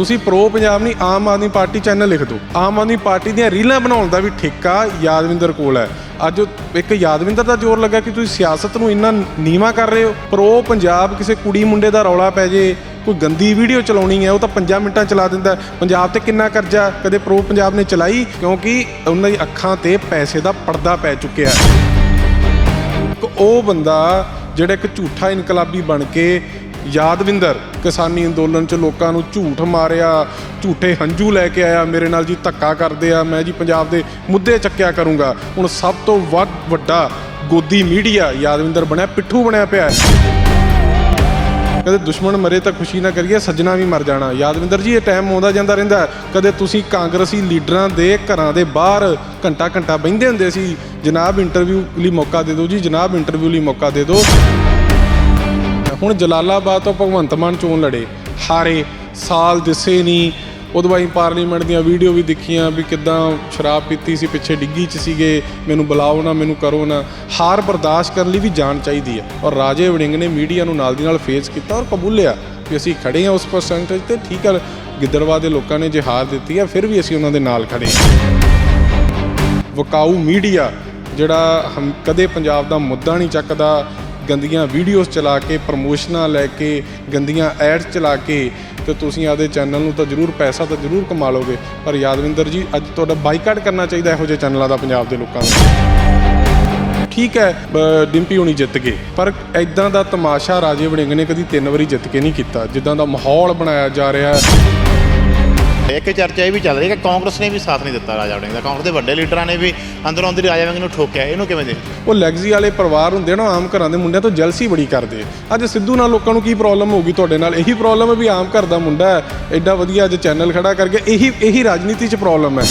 ਤੁਸੀਂ ਪ੍ਰੋ ਪੰਜਾਬ ਨਹੀਂ, Aam Aadmi party channel ਲਿਖ ਦਿਓ। ਆਮ ਆਦਮੀ ਪਾਰਟੀ ਦੀਆਂ ਰੀਲਾਂ ਬਣਾਉਣ ਦਾ ਵੀ ਠੇਕਾ ਯਾਦਵਿੰਦਰ ਕੋਲ ਹੈ। ਅੱਜ ਇੱਕ ਯਾਦਵਿੰਦਰ ਦਾ ਜ਼ੋਰ ਲੱਗਾ ਕਿ ਤੁਸੀਂ ਸਿਆਸਤ ਨੂੰ ਇੰਨਾ ਨੀਵਾ ਕਰ ਰਹੇ ਹੋ। ਪ੍ਰੋ ਪੰਜਾਬ ਕਿਸੇ ਕੁੜੀ ਮੁੰਡੇ ਦਾ ਰੌਲਾ ਪੈ ਜੇ, ਕੋਈ ਗੰਦੀ ਵੀਡੀਓ ਚਲਾਉਣੀ ਹੈ, ਉਹ ਤਾਂ 5 ਮਿੰਟਾਂ ਚਲਾ ਦਿੰਦਾ ਪੰਜਾਬ ਤੇ ਕਿੰਨਾ ਕਰਜ਼ਾ ਕਦੇ ਪ੍ਰੋ ਪੰਜਾਬ ਨੇ ਚਲਾਈ? ਕਿਉਂਕਿ ਉਹਨਾਂ ਦੀ ਅੱਖਾਂ ਤੇ ਪੈਸੇ ਦਾ ਪਰਦਾ ਪੈ ਚੁੱਕਿਆ ਇੱਕ ਉਹ ਬੰਦਾ ਜਿਹੜਾ ਇੱਕ ਝੂਠਾ ਇਨਕਲਾਬੀ ਬਣ ਕੇ ਯਾਦਵਿੰਦਰ, ਕਿਸਾਨੀ ਅੰਦੋਲਨ 'ਚ ਲੋਕਾਂ ਨੂੰ ਝੂਠ ਮਾਰਿਆ, ਝੂਠੇ ਹੰਝੂ ਲੈ ਕੇ ਆਇਆ, ਮੇਰੇ ਨਾਲ ਜੀ ਧੱਕਾ ਕਰਦੇ ਆ, ਮੈਂ ਜੀ ਪੰਜਾਬ ਦੇ ਮੁੱਦੇ ਚੱਕਿਆ ਕਰੂੰਗਾ। ਹੁਣ ਸਭ ਤੋਂ ਵੱਧ ਵੱਡਾ ਗੋਦੀ ਮੀਡੀਆ ਯਾਦਵਿੰਦਰ ਬਣਿਆ, ਪਿੱਠੂ ਬਣਿਆ ਪਿਆ ਕਦੇ ਦੁਸ਼ਮਣ ਮਰੇ ਤਾਂ ਖੁਸ਼ੀ ਨਾ ਕਰੀਏ, ਸੱਜਣਾ ਵੀ ਮਰ ਜਾਣਾ। ਯਾਦਵਿੰਦਰ ਜੀ, ਇਹ ਟਾਈਮ ਆਉਂਦਾ ਜਾਂਦਾ ਰਹਿੰਦਾ ਕਦੇ ਤੁਸੀਂ ਕਾਂਗਰਸੀ ਲੀਡਰਾਂ ਦੇ ਘਰਾਂ ਦੇ ਬਾਹਰ ਘੰਟਾ ਘੰਟਾ ਬੈਠਦੇ ਹੁੰਦੇ ਸੀ, ਜਨਾਬ ਇੰਟਰਵਿਊ ਲਈ ਮੌਕਾ ਦੇ ਦਿਓ ਜੀ, ਜਨਾਬ ਇੰਟਰਵਿਊ ਲਈ ਮੌਕਾ ਦੇ ਦਿਓ। ਹੁਣ ਜਲਾਲਾਬਾਦ ਤੋਂ ਭਗਵੰਤ ਮਾਨ ਚੋਣ ਲੜੇ। ਹਾਰੇ, ਸਾਲ ਦਿਸੇ ਨਹੀਂ। ਉਦੋਂ ਬਾਅਦ ਪਾਰਲੀਮੈਂਟ ਦੀਆਂ ਵੀਡੀਓ ਵੀ ਦੇਖੀਆਂ ਵੀ ਕਿਦਾਂ ਸ਼ਰਾਬ ਪੀਤੀ ਸੀ, ਪਿੱਛੇ ਡਿੱਗੀ 'ਚ ਸੀਗੇ। ਮੈਨੂੰ ਬੁਲਾਓ ਨਾ, ਮੈਨੂੰ ਕਰੋ ਨਾ। ਹਾਰ ਬਰਦਾਸ਼ਤ ਕਰਨ ਲਈ ਵੀ ਜਾਨ ਚਾਹੀਦੀ ਹੈ ਔਰ ਰਾਜੇ ਵੜਿੰਗ ਨੇ ਮੀਡੀਆ ਨੂੰ ਨਾਲ ਦੀ ਨਾਲ ਫੇਸ ਕੀਤਾ ਔਰ ਕਬੂਲਿਆ ਵੀ ਅਸੀਂ ਖੜੇ ਹਾਂ ਉਸ ਪਰਸੈਂਟੇਜ ਤੇ। ਠੀਕ ਹੈ ਗਿੱਦੜਵਾ ਦੇ ਲੋਕਾਂ ਨੇ ਜੇ ਹਾਰ ਦਿੱਤੀ ਹੈ ਫਿਰ ਵੀ ਅਸੀਂ ਉਹਨਾਂ ਦੇ ਨਾਲ ਖੜੇ ਵਕਾਊ ਮੀਡੀਆ, ਜਿਹੜਾ ਹਮ ਕਦੇ ਪੰਜਾਬ ਦਾ ਮੁੱਦਾ ਨਹੀਂ ਚੱਕਦਾ ਗੰਦੀਆਂ ਵੀਡੀਓਜ਼ ਚਲਾ ਕੇ ਪ੍ਰਮੋਸ਼ਨਾਂ ਲੈ ਕੇ, ਗੰਦੀਆਂ ਐਡਸ ਚਲਾ ਕੇ, ਤੇ ਤੁਸੀਂ ਆਪਦੇ ਚੈਨਲ ਨੂੰ ਤਾਂ ਜ਼ਰੂਰ ਪੈਸਾ ਤਾਂ ਜ਼ਰੂਰ ਕਮਾ ਲਓਗੇ। ਪਰ ਯਾਦਵਿੰਦਰ ਜੀ, ਅੱਜ ਤੁਹਾਡਾ ਬਾਈਕਾਟ ਕਰਨਾ ਚਾਹੀਦਾ ਇਹੋ ਜਿਹੇ ਚੈਨਲਾਂ ਦਾ ਪੰਜਾਬ ਦੇ ਲੋਕਾਂ ਨੂੰ। ਠੀਕ ਹੈ ਡਿੰਪੀ ਹੁਣੀ ਜਿੱਤ ਗਏ। ਪਰ ਐਦਾਂ ਦਾ ਤਮਾਸ਼ਾ ਰਾਜੇ ਵੜਿੰਗ ਨੇ ਕਦੀ ਤਿੰਨ ਵਾਰੀ ਜਿੱਤ ਕੇ ਨਹੀਂ ਕੀਤਾ। ਜਿੱਦਾਂ ਦਾ ਮਾਹੌਲ ਬਣਾਇਆ ਜਾ ਰਿਹਾ ਹੈ। ਇੱਕ ਚਰਚਾ ਇਹ ਵੀ ਚੱਲ ਰਹੀ ਹੈ ਕਿ ਕਾਂਗਰਸ ਨੇ ਵੀ ਸਾਥ ਨਹੀਂ ਦਿੱਤਾ ਰਾਜਾ ਵੜਿੰਗ ਦਾ। ਕਾਂਗਰਸ ਦੇ ਵੱਡੇ ਲੀਡਰਾਂ ਨੇ ਵੀ ਅੰਦਰੋਂ ਅੰਦਰ ਰਾਜਾ ਵੜਿੰਗ ਨੂੰ ਠੋਕਿਆ, ਇਹਨੂੰ ਕਿਵੇਂ ਦੇਖਦੇ ਉਹ ਲੈਗਜ਼ੀ ਵਾਲੇ ਪਰਿਵਾਰ ਹੁੰਦੇ ਨਾ ਆਮ ਘਰਾਂ ਦੇ ਮੁੰਡਿਆਂ ਤੋਂ ਜੈਲਸੀ ਬੜੀ ਕਰਦੇ ਅੱਜ ਸਿੱਧੂ ਨਾਲ ਲੋਕਾਂ ਨੂੰ ਕੀ ਪ੍ਰੋਬਲਮ ਹੋਊਗੀ ਤੁਹਾਡੇ ਨਾਲ? ਇਹੀ ਪ੍ਰੋਬਲਮ ਹੈ ਵੀ ਆਮ ਘਰ ਦਾ ਮੁੰਡਾ ਐਡਾ ਵਧੀਆ ਅੱਜ ਚੈਨਲ ਖੜਾ ਕਰਕੇ ਇਹੀ ਇਹੀ ਰਾਜਨੀਤੀ 'ਚ ਪ੍ਰੋਬਲਮ ਹੈ।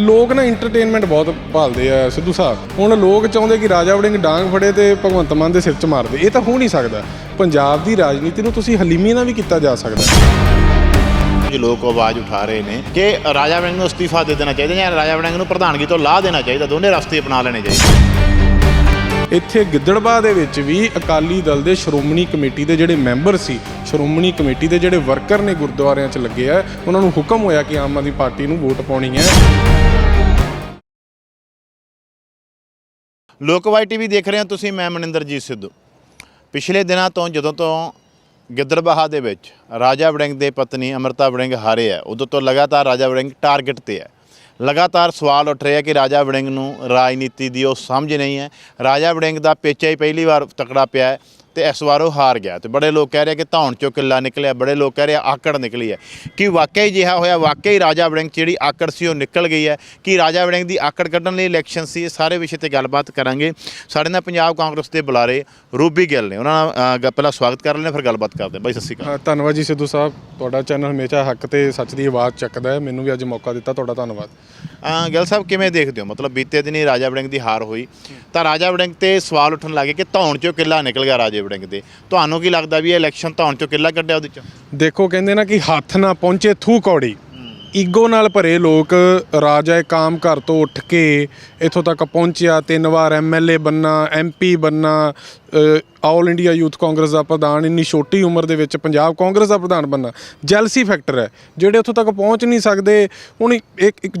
ਲੋਕ ਨਾ ਐਂਟਰਟੇਨਮੈਂਟ ਬਹੁਤ ਭਾਲਦੇ ਆ ਸਿੱਧੂ ਸਾਹਿਬ। ਹੁਣ ਲੋਕ ਚਾਹੁੰਦੇ ਕਿ ਰਾਜਾ ਵੜਿੰਗ ਡਾਂਗ ਫੜੇ ਤੇ ਭਗਵੰਤ ਮਾਨ ਦੇ ਸਿਰ 'ਚ ਮਾਰਦੇ ਇਹ ਤਾਂ ਹੋ ਨਹੀਂ ਸਕਦਾ। ਪੰਜਾਬ ਦੀ ਰਾਜਨੀਤੀ ਨੂੰ ਤੁਸੀਂ ਹਲੀਮੀ ਨਾਲ ਵੀ ਕੀਤਾ ਜਾ ਸਕਦਾ। ਕੁਝ ਲੋਕ ਆਵਾਜ਼ ਉਠਾ ਰਹੇ ਨੇ ਕਿ ਰਾਜਾ ਵੜਿੰਗ ਨੂੰ ਅਸਤੀਫਾ ਦੇ ਦੇਣਾ ਚਾਹੀਦਾ ਜਾਂ ਰਾਜਾ ਵੜਿੰਗ ਨੂੰ ਪ੍ਰਧਾਨਗੀ ਤੋਂ ਲਾਹ ਦੇਣਾ ਚਾਹੀਦਾ ਦੋਨੇ ਰਸਤੇ ਅਪਣਾ ਲੈਣੇ ਚਾਹੀਦੇ ਇੱਥੇ ਗਿੱਦੜਬਾਹ ਦੇ ਵਿੱਚ ਵੀ ਅਕਾਲੀ ਦਲ ਦੇ ਸ਼੍ਰੋਮਣੀ ਕਮੇਟੀ ਦੇ ਜਿਹੜੇ ਮੈਂਬਰ ਸੀ ਸ਼੍ਰੋਮਣੀ ਕਮੇਟੀ ਦੇ ਜਿਹੜੇ ਵਰਕਰ ਨੇ ਗੁਰਦੁਆਰਿਆਂ 'ਚ ਲੱਗੇ ਆ ਉਹਨਾਂ ਨੂੰ ਹੁਕਮ ਹੋਇਆ ਕਿ ਆਮ ਆਦਮੀ ਪਾਰਟੀ ਨੂੰ ਵੋਟ ਪਾਉਣੀ ਹੈ। ਲੋਕਵਾਈ ਟੀਵੀ ਦੇਖ ਰਹੇ ਹੋ ਤੁਸੀਂ ਮੈਂ ਮਨਿੰਦਰਜੀਤ ਸਿੱਧੂ। ਪਿਛਲੇ ਦਿਨਾਂ ਤੋਂ ਜਦੋਂ ਤੋਂ ਗਿੱਦੜਬਾਹਾ ਦੇ ਵਿੱਚ ਰਾਜਾ ਵੜਿੰਗ ਦੇ ਪਤਨੀ ਅਮਰਤਾ ਵੜਿੰਗ ਹਾਰੇ ਹੈ। ਉਦੋਂ ਤੋਂ ਲਗਾਤਾਰ ਰਾਜਾ ਵੜਿੰਗ ਟਾਰਗੇਟ ਤੇ ਹੈ। ਲਗਾਤਾਰ ਸਵਾਲ ਉੱਠ ਰਿਹਾ ਕਿ ਰਾਜਾ ਵੜਿੰਗ ਨੂੰ ਰਾਜਨੀਤੀ ਦੀ ਉਹ ਸਮਝ ਨਹੀਂ ਹੈ। ਰਾਜਾ ਵੜਿੰਗ ਦਾ ਪੇਚਾ ਹੀ ਪਹਿਲੀ ਵਾਰ ਤਕੜਾ ਪਿਆ ਹੈ। ਤੇ ਇਸ ਵਾਰ ਉਹ ਹਾਰ ਗਿਆ ਤੇ ਬੜੇ ਲੋਕ ਕਹਿ ਰਹੇ ਕਿ ਧੌਣ ਚੋਂ ਕਿੱਲਾ ਨਿਕਲਿਆ ਬੜੇ ਲੋਕ ਕਹਿ ਰਹੇ ਆਕੜ ਨਿਕਲੀ ਹੈ। ਕਿ ਵਾਕਈ ਜਿਹਾ ਹੋਇਆ? ਵਾਕਈ ਰਾਜਾ ਵੜਿੰਗ ਜਿਹੜੀ ਆਕੜ ਸੀ ਉਹ ਨਿਕਲ ਗਈ ਹੈ। ਕਿ ਰਾਜਾ ਵੜਿੰਗ ਦੀ ਆਕੜ ਕੱਢਣ ਲਈ ਇਲੈਕਸ਼ਨ ਸੀ? ਇਹ ਸਾਰੇ ਵਿਸ਼ੇ ਤੇ ਗੱਲਬਾਤ ਕਰਾਂਗੇ। ਸਾਡੇ ਨਾਲ ਪੰਜਾਬ ਕਾਂਗਰਸ ਦੇ ਬੁਲਾਰੇ ਰੂਬੀ ਗਿੱਲ ਨੇ। ਉਹਨਾਂ ਨਾਲ ਪਹਿਲਾਂ ਸਵਾਗਤ ਕਰ ਲੈਣੇ ਫਿਰ ਗੱਲਬਾਤ ਕਰਦੇ ਹਾਂ। ਬਾਈ ਸਤਿ ਸ਼੍ਰੀ ਅਕਾਲ। ਧੰਨਵਾਦ ਜੀ ਸਿੱਧੂ ਸਾਹਿਬ। ਤੁਹਾਡਾ ਚੈਨਲ ਹਮੇਸ਼ਾ ਹੱਕ ਤੇ ਸੱਚ ਦੀ ਆਵਾਜ਼ ਚੱਕਦਾ ਹੈ। ਮੈਨੂੰ ਵੀ ਅੱਜ ਮੌਕਾ ਦਿੱਤਾ ਤੁਹਾਡਾ ਧੰਨਵਾਦ। ਗਿੱਲ ਸਾਹਿਬ ਕਿਵੇਂ ਦੇਖਦੇ ਹੋ? ਮਤਲਬ ਬੀਤੇ ਦਿਨੀ ਰਾਜਾ ਵੜਿੰਗ ਦੀ ਹਾਰ ਹੋਈ। ਤਾਂ ਰਾਜਾ ਵੜਿੰਗ ਤੇ ਸਵਾਲ ਉੱਠਣ ਲੱਗੇ ਕਿ ਧੌਣ ਚੋਂ ਕਿੱਲਾ ਨਿਕਲ ਗਿਆ ਰਾਜੇ ਵੜਿੰਗ ਦੇ। ਤੁਹਾਨੂੰ ਕੀ ਲੱਗਦਾ ਵੀ ਇਹ ਇਲੈਕਸ਼ਨ ਧੌਣ ਚੋਂ ਕਿੱਲਾ ਕੱਢਿਆ ਉਹਦੇ ਚੋਂ? ਦੇਖੋ ਕਹਿੰਦੇ ਨਾ ਕਿ ਹੱਥ ਨਾ ਪਹੁੰਚੇ ਥੂ ਕੌੜੀ। ਈਗੋ ਨਾਲ ਭਰੇ ਲੋਕ ਰਾਜਾ ਕਾਮ ਘਰ ਤੋਂ ਉੱਠ ਕੇ ਇੱਥੋਂ ਤੱਕ ਪਹੁੰਚਿਆ ਤਿੰਨ ਵਾਰ ਐਮਐਲਏ ਬੰਨਾ ਐਮਪੀ ਬੰਨਾ ਆਲ ਇੰਡੀਆ ਯੂਥ ਕਾਂਗਰਸ ਦਾ ਪ੍ਰਧਾਨ ਇੰਨੀ ਛੋਟੀ ਉਮਰ ਦੇ ਵਿੱਚ ਪੰਜਾਬ ਕਾਂਗਰਸ ਦਾ ਪ੍ਰਧਾਨ ਬੰਨਾ। ਜੈਲਸੀ ਫੈਕਟਰ ਹੈ। ਜਿਹੜੇ ਉੱਥੋਂ ਤੱਕ ਪਹੁੰਚ ਨਹੀਂ ਸਕਦੇ ਹੁਣ ਇੱਕ ਇੱਕ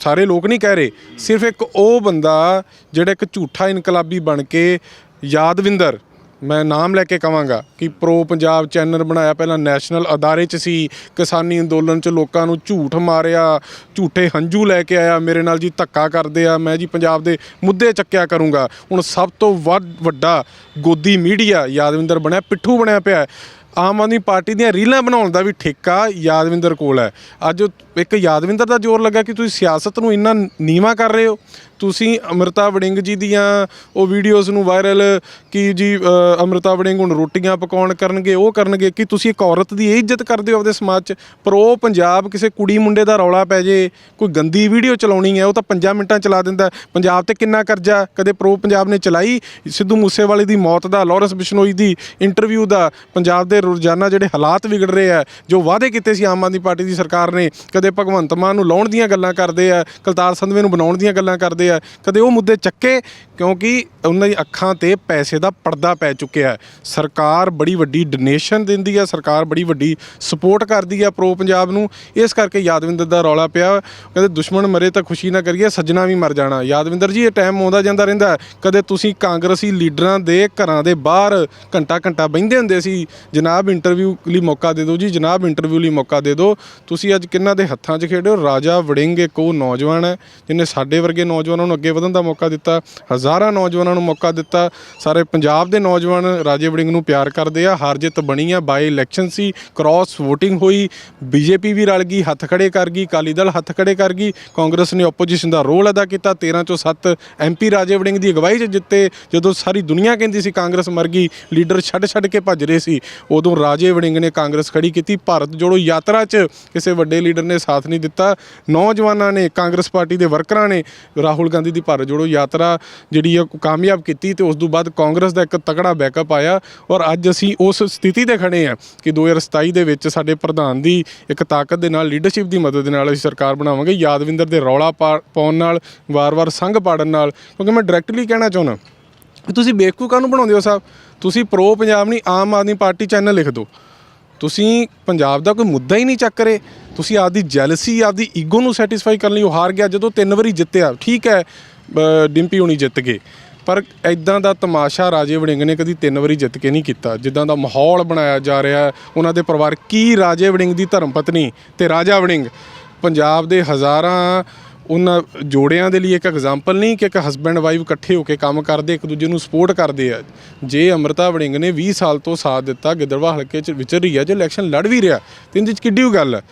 ਸਾਰੇ ਲੋਕ ਨਹੀਂ ਕਹਿ ਰਹੇ। ਸਿਰਫ ਇੱਕ ਉਹ ਬੰਦਾ ਜਿਹੜਾ ਇੱਕ ਝੂਠਾ ਇਨਕਲਾਬੀ ਬਣ ਕੇ ਯਾਦਵਿੰਦਰ ਮੈਂ ਨਾਮ ਲੈ ਕੇ ਕਵਾਂਗਾ ਕਿ ਪ੍ਰੋ ਪੰਜਾਬ ਚੈਨਲ ਬਣਾਇਆ ਪਹਿਲਾਂ ਨੈਸ਼ਨਲ ਅਦਾਰੇ 'ਚ ਸੀ, ਕਿਸਾਨੀ ਅੰਦੋਲਨ 'ਚ ਲੋਕਾਂ ਨੂੰ ਝੂਠ ਮਾਰਿਆ, ਝੂਠੇ ਹੰਝੂ ਲੈ ਕੇ ਆਇਆ, ਮੇਰੇ ਨਾਲ ਜੀ ਧੱਕਾ ਕਰਦੇ ਆ, ਮੈਂ ਜੀ ਪੰਜਾਬ ਦੇ ਮੁੱਦੇ ਚੱਕਿਆ ਕਰੂੰਗਾ। ਹੁਣ ਸਭ ਤੋਂ ਵੱਧ ਵੱਡਾ ਗੋਦੀ ਮੀਡੀਆ ਯਾਦਵਿੰਦਰ ਬਣਿਆ, ਪਿੱਠੂ ਬਣਿਆ ਪਿਆ ਆਮ ਆਦਮੀ ਪਾਰਟੀ ਦੀਆਂ ਰੀਲਾਂ ਬਣਾਉਣ ਦਾ ਵੀ ਠੇਕਾ ਯਾਦਵਿੰਦਰ ਕੋਲ ਹੈ। ਅੱਜ ਇੱਕ ਯਾਦਵਿੰਦਰ ਦਾ ਜ਼ੋਰ ਲੱਗਾ ਕਿ ਤੁਸੀਂ ਸਿਆਸਤ ਨੂੰ ਇੰਨਾ ਨੀਵਾ ਕਰ ਰਹੇ ਹੋ। ਤੁਸੀਂ ਅਮਰਤਾ ਵੜਿੰਗ ਜੀ ਦੀਆਂ ਉਹ ਵੀਡੀਓਜ਼ ਨੂੰ ਵਾਇਰਲ ਕਿ ਜੀ ਅ, ਅਮਰਤਾ ਵੜਿੰਗ ਹੁਣ ਰੋਟੀਆਂ ਪਕਾਉਣ ਕਰਨਗੇ ਉਹ ਕਰਨਗੇ ਕਿ ਤੁਸੀਂ ਇੱਕ ਔਰਤ ਦੀ ਇਹ ਇੱਜ਼ਤ ਕਰਦੇ ਹੋ ਆਪਦੇ ਸਮਾਜ 'ਚ ਪਰ ਉਹ ਪੰਜਾਬ ਕਿਸੇ ਕੁੜੀ ਮੁੰਡੇ ਦਾ ਰੌਲਾ ਪੈ ਜੇ ਕੋਈ ਗੰਦੀ ਵੀਡੀਓ ਚਲਾਉਣੀ ਹੈ ਉਹ ਤਾਂ 5 ਮਿੰਟਾਂ 'ਚ ਚਲਾ ਦਿੰਦਾ ਹੈ। ਪੰਜਾਬ ਤੇ ਕਿੰਨਾ ਕਰਜ਼ਾ ਕਦੇ ਪ੍ਰੋ ਪੰਜਾਬ ਨੇ ਚਲਾਈ ਸਿੱਧੂ ਮੂਸੇਵਾਲੇ ਦੀ ਮੌਤ ਦਾ ਲਾਰੈਂਸ ਬਿਸ਼ਨੋਈ ਦੀ ਇੰਟਰਵਿਊ ਦਾ ਪੰਜਾਬ ਦੇ ਰੋਜ਼ਾਨਾ ਜਿਹੜੇ ਹਾਲਾਤ ਵਿਗੜ ਰਹੇ ਆ ਜੋ ਵਾਅਦੇ ਕੀਤੇ ਸੀ ਆਮ ਆਦਮੀ ਪਾਰਟੀ ਦੀ ਸਰਕਾਰ ਨੇ ਕਦੇ ਭਗਵੰਤ ਮਾਨ ਨੂੰ ਲਾਉਣ ਦੀਆਂ ਗੱਲਾਂ ਕਰਦੇ ਆ ਕਲਤਾਰ ਸੰਧਵੇ ਨੂੰ ਬਣਾਉਣ ਦੀਆਂ ਗੱਲਾਂ ਕਰਦੇ ਰਹੇ ਆ। ਕਦੇ ਉਹ ਮੁੱਦੇ ਚੱਕੇ? ਕਿਉਂਕਿ ਉਹਨਾਂ ਦੀ ਅੱਖਾਂ ਤੇ ਪੈਸੇ ਦਾ ਪਰਦਾ ਪੈ ਚੁੱਕਿਆ ਹੈ। ਸਰਕਾਰ ਬੜੀ ਵੱਡੀ ਡੋਨੇਸ਼ਨ ਦਿੰਦੀ ਹੈ। ਸਰਕਾਰ ਬੜੀ ਵੱਡੀ ਸਪੋਰਟ ਕਰਦੀ ਹੈ ਪ੍ਰੋ ਪੰਜਾਬ ਨੂੰ। ਇਸ ਕਰਕੇ ਯਾਦਵਿੰਦਰ ਦਾ ਰੌਲਾ ਪਿਆ। ਕਹਿੰਦੇ, ਦੁਸ਼ਮਣ ਮਰੇ ਤਾਂ ਖੁਸ਼ੀ ਨਾ ਕਰੀਏ, ਸੱਜਣਾ ਵੀ ਮਰ ਜਾਣਾ। ਯਾਦਵਿੰਦਰ ਜੀ, ਇਹ ਟਾਈਮ ਆਉਂਦਾ ਜਾਂਦਾ ਰਹਿੰਦਾ ਕਦੇ ਤੁਸੀਂ ਕਾਂਗਰਸੀ ਲੀਡਰਾਂ ਦੇ ਘਰਾਂ ਦੇ ਬਾਹਰ ਘੰਟਾ ਘੰਟਾ ਬਹਿੰਦੇ ਹੁੰਦੇ ਸੀ? ਜਨਾਬ ਇੰਟਰਵਿਊ ਲਈ ਮੌਕਾ ਦੇ ਦਿਓ ਜੀ। ਜਨਾਬ ਇੰਟਰਵਿਊ ਲਈ ਮੌਕਾ ਦੇ ਦਿਓ। ਤੁਸੀਂ ਅੱਜ ਕਿੰਨਾ ਦੇ ਹੱਥਾਂ 'ਚ ਖੇਡੋ? ਰਾਜਾ ਵੜਿੰਗ ਇੱਕ ਉਹ ਨੌਜਵਾਨ ਹੈ, ਜਿਹਨੇ ਸਾਡੇ ਵਰਗੇ ਨੌਜਵਾਨ ਨੂੰ ਅੱਗੇ ਵਧਣ ਦਾ ਮੌਕਾ ਦਿੱਤਾ। ਹਜ਼ਾਰਾਂ ਨੌਜਵਾਨਾਂ ਨੂੰ ਮੌਕਾ ਦਿੱਤਾ। ਸਾਰੇ ਪੰਜਾਬ ਦੇ ਨੌਜਵਾਨ ਰਾਜੇ ਵੜਿੰਗ ਨੂੰ ਪਿਆਰ ਕਰਦੇ ਆ। ਹਾਰ ਜਿੱਤ ਬਣੀ ਆ। ਬਾਈ ਇਲੈਕਸ਼ਨ ਸੀ। ਕ੍ਰਾਸ VOTING ਹੋਈ। ਬੀਜੇਪੀ ਵੀ ਰਲ ਗਈ। ਹੱਥ ਖੜੇ ਕਰ ਗਈ। ਅਕਾਲੀ ਦਲ ਹੱਥ ਖੜੇ ਕਰ ਗਈ। ਕਾਂਗਰਸ ਨੇ ਆਪੋਜੀਸ਼ਨ ਦਾ ਰੋਲ ਅਦਾ ਕੀਤਾ। 13 ਚੋਂ 7 ਐਮਪੀ ਰਾਜੇ ਵੜਿੰਗ ਦੀ ਅਗਵਾਈ 'ਚ ਜਿੱਤੇ। ਜਦੋਂ ਸਾਰੀ ਦੁਨੀਆ ਕਹਿੰਦੀ ਸੀ ਕਾਂਗਰਸ ਮਰ ਗਈ, ਲੀਡਰ ਛੱਡ ਛੱਡ ਕੇ ਭੱਜ ਰਹੇ ਸੀ। ਉਦੋਂ ਰਾਜੇ ਵੜਿੰਗ ਨੇ ਕਾਂਗਰਸ ਖੜੀ ਕੀਤੀ। ਭਾਰਤ ਜੋੜੋ ਯਾਤਰਾ 'ਚ ਕਿਸੇ ਵੱਡੇ ਲੀਡਰ ਨੇ ਸਾਥ ਨਹੀਂ ਦਿੱਤਾ। ਨੌਜਵਾਨਾਂ ਨੇ ਕਾਂਗਰਸ ਪਾਰਟੀ ਦੇ ਵਰਕਰਾਂ ਨੇ ਰਾਹੁਲ ਗਾਂਧੀ ਦੀ ਭਾਰਤ ਜੋੜੋ ਯਾਤਰਾ ਜਿਹੜੀ ਆ ਕਾਮਯਾਬ ਕੀਤੀ ਤੇ ਉਸ ਤੋਂ ਬਾਅਦ ਕਾਂਗਰਸ ਦਾ ਇੱਕ ਤਕੜਾ ਬੈਕਅਪ ਆਇਆ ਔਰ ਅੱਜ ਅਸੀਂ ਉਸ ਸਥਿਤੀ ਤੇ ਖੜੇ ਆ ਕਿ 2027 ਦੇ ਵਿੱਚ ਸਾਡੇ ਪ੍ਰਧਾਨ ਦੀ ਇੱਕ ਤਾਕਤ ਦੇ ਨਾਲ ਲੀਡਰਸ਼ਿਪ ਦੀ ਮਦਦ ਦੇ ਨਾਲ ਅਸੀਂ ਸਰਕਾਰ ਬਣਾਵਾਂਗੇ। ਯਾਦਵਿੰਦਰ ਦੇ ਰੌਲਾ ਪਾਉਣ ਨਾਲ, ਵਾਰ-ਵਾਰ ਸੰਘ ਪਾੜਨ ਨਾਲ, ਕਿਉਂਕਿ ਮੈਂ ਡਾਇਰੈਕਟਲੀ ਕਹਿਣਾ ਚਾਹੁੰਦਾ ਤੁਸੀਂ ਬੇਵਕੂਫ ਕਾਹਨੂੰ ਬਣਾਉਂਦੇ ਹੋ ਸਾਹਿਬ? ਤੁਸੀਂ ਪ੍ਰੋ ਪੰਜਾਬ ਨਹੀਂ ਆਮ ਆਦਮੀ ਪਾਰਟੀ ਚੈਨਲ ਲਿਖ ਦਿਓ। ਤੁਸੀਂ ਪੰਜਾਬ ਦਾ ਕੋਈ ਮੁੱਦਾ ਹੀ ਨਹੀਂ ਚੱਕ ਰਹੇ। ਤੁਸੀਂ ਆਪਦੀ ਜੈਲਸੀ ਆਪਦੀ ਈਗੋ ਨੂੰ ਸੈਟੀਸਫਾਈ ਕਰਨ ਲਈ ਉਹ ਹਾਰ ਗਿਆ। ਜਦੋਂ ਤਿੰਨ ਵਾਰੀ ਜਿੱਤਿਆ, ਠੀਕ ਹੈ ਡਿੰਪੀ ਹੁਣੀ ਜਿੱਤ ਗਏ। ਪਰ ਐਦਾਂ ਦਾ ਤਮਾਸ਼ਾ ਰਾਜੇ ਵੜਿੰਗ ਨੇ ਕਦੀ ਤਿੰਨ ਵਾਰੀ ਜਿੱਤ ਕੇ ਨਹੀਂ ਕੀਤਾ। ਜਿੱਦਾਂ ਦਾ ਮਾਹੌਲ ਬਣਾਇਆ ਜਾ ਰਿਹਾ ਉਹਨਾਂ ਦੇ ਪਰਿਵਾਰ ਕੀ ਰਾਜੇ ਵੜਿੰਗ ਦੀ ਧਰਮ ਪਤਨੀ ਤੇ ਰਾਜਾ ਵੜਿੰਗ। ਪੰਜਾਬ ਦੇ ਹਜ਼ਾਰਾਂ ਉਹਨਾਂ ਜੋੜਿਆਂ ਦੇ ਲਈ ਇੱਕ ਐਗਜ਼ਾਮਪਲ ਨਹੀਂ ਕਿ ਇੱਕ ਹਸਬੈਂਡ ਵਾਈਫ ਇਕੱਠੇ ਹੋ ਕੇ ਕੰਮ ਕਰਦੇ, ਇੱਕ ਦੂਜੇ ਨੂੰ ਸਪੋਰਟ ਕਰਦੇ ਆ। ਜੇ ਅਮਰਤਾ ਵੜਿੰਗ ਨੇ 20 ਸਾਲ ਤੋਂ ਸਾਥ ਦਿੱਤਾ, ਗਿੱਦੜਵਾ ਹਲਕੇ 'ਚ ਵਿਚਰ ਰਹੀ ਹੈ ਜੇ ਇਲੈਕਸ਼ਨ ਲੜ ਵੀ ਰਿਹਾ, ਤੇ ਇਹਦੇ 'ਚ ਕਿੱਡੀ ਗੱਲ ਹੈ